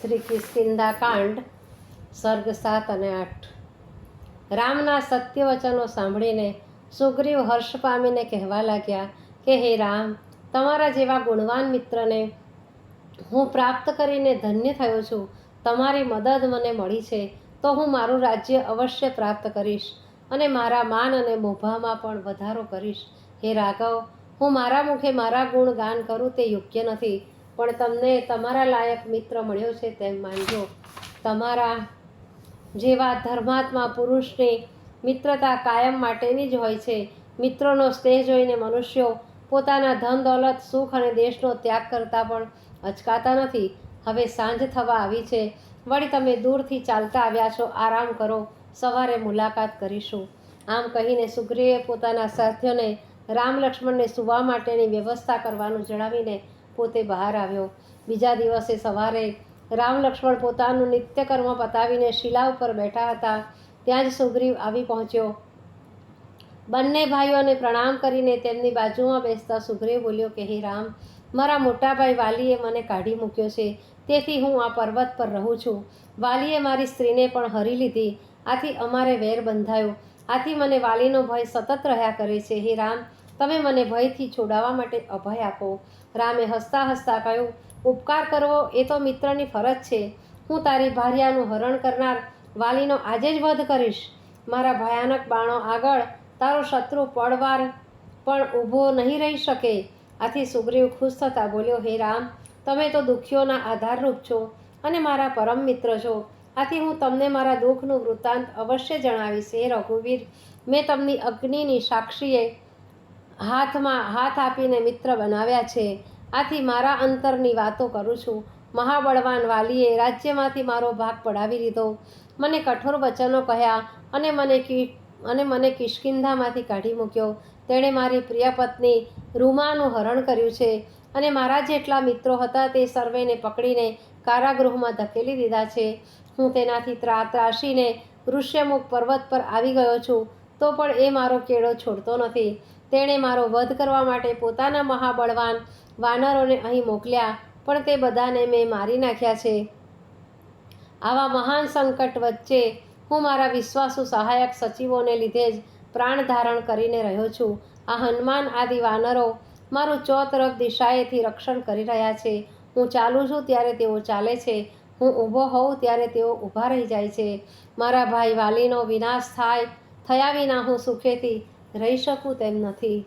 શ્રી કિસ્કિંદા કાંડ, સર્ગ સાત અને આઠ. રામના સત્ય વચનો સાંભળીને સુગ્રીવ હર્ષ પામીને કહેવા લાગ્યા કે, હે રામ, તમારા જેવા ગુણવાન મિત્રને હું પ્રાપ્ત કરીને ધન્ય થયો છું. તમારી મદદ મને મળી છે, તો હું મારું રાજ્ય અવશ્ય પ્રાપ્ત કરીશ અને મારા માન અને મોભામાં પણ વધારો કરીશ. હે રાઘવ, હું મારા મુખે મારા ગુણ ગાન કરું તે યોગ્ય નથી. પણ તમને તમારા લાયક મિત્ર મળ્યો છે તેમ માનજો. તમારા જેવા ધર્માત્મા પુરુષની મિત્રતા કાયમ માટેની જ હોય છે. મિત્રોનો સ્નેહ જોઈને મનુષ્યો પોતાના ધન, દોલત, સુખ અને દેશનો ત્યાગ કરતા પણ અચકાતા નથી. હવે સાંજ થવા આવી છે. વળી તમે દૂરથી ચાલતા આવ્યા છો. આરામ કરો. સવારે મુલાકાત કરીશું. આમ કહીને સુગ્રીવે પોતાના સાથીઓને રામ લક્ષ્મણને સુવા માટેની વ્યવસ્થા કરવાનું જણાવીને પોતે બહાર આવ્યો. બીજા દિવસે સવારે રામ લક્ષ્મણ પોતાનું નિત્યકર્મ પતાવીને શિલા ઉપર બેઠા હતા. ત્યાં જ સુગ્રીવ આવી પહોંચ્યો. બંને ભાઈઓને પ્રણામ કરીને તેમની બાજુમાં બેસતા સુગ્રીવ બોલ્યો કે, હે રામ, મારા મોટાભાઈ વાલીએ મને કાઢી મૂક્યો છે. તેથી હું આ પર્વત પર રહું છું. વાલીએ મારી સ્ત્રીને પણ હરી લીધી. આથી અમારે વેર બંધાયો. આથી મને વાલીનો ભય સતત રહ્યા કરે છે. હે રામ તમે મને ભયથી છોડાવવા માટે અભય આપો. રામે હસતા હસતા કહ્યું, ઉપકાર કરવો એ તો મિત્રની ફરજ છે. હું તારી ભાર્યાનું હરણ કરનાર વાલીનો આજે જ વધ કરીશ. મારા ભયાનક બાણો આગળ તારો શત્રુ પડવાર પણ ઊભો નહીં રહી શકે. આથી સુગ્રીવ ખુશ થતા બોલ્યો, હે રામ, તમે તો દુઃખીઓના આધારરૂપ છો અને મારા પરમ મિત્ર છો. આથી હું તમને મારા દુઃખનું વૃત્તાંત અવશ્ય જણાવીશ. હે રઘુવીર, મેં તમને અગ્નિની સાક્ષીએ હાથમાં હાથ આપીને મિત્ર બનાવ્યા છે. આથી મારા અંતરની વાતો કરું છું. મહાબળવાન વાલીએ રાજ્યમાંથી મારો ભાગ પડાવી લીધો મને કઠોર વચનો કહ્યા અને મને કી, અને મને કિષ્કિંધામાંથી કાઢી મૂક્યો. તેણે મારી પ્રિય પત્ની રૂમાનું હરણ કર્યું છે અને મારા જેટલા મિત્રો હતા તે સર્વેને પકડીને કારાગૃહમાં ધકેલી દીધા છે. હું તેનાથી ત્રા, ત્રાસીને ઋષ્યમુખ પર્વત પર આવી ગયો છું. તો પણ એ મારો કેળો છોડતો નથી. તેણે મારો વધ કરવા માટે પોતાના મહાબળવાન વાનરોને અહીં મોકલ્યા, પણ તે બધાને મેં મારી નાખ્યા છે. આવા મહાન સંકટ વચ્ચે હું મારા વિશ્વાસુ સહાયક સચિવોને લીધે જ પ્રાણ ધારણ કરીને રહ્યો છું. આ હનુમાન આદિ વાનરો મારું ચોતરફ દિશાએથી રક્ષણ કરી રહ્યા છે. હું ચાલું છું ત્યારે તેઓ ચાલે છે. હું ઊભો હોઉં ત્યારે તેઓ ઊભા રહી જાય છે. મારા ભાઈ વાલીનો વિનાશ થાય, થયા વિના હું સુખેથી રહી શકું તેમ નથી.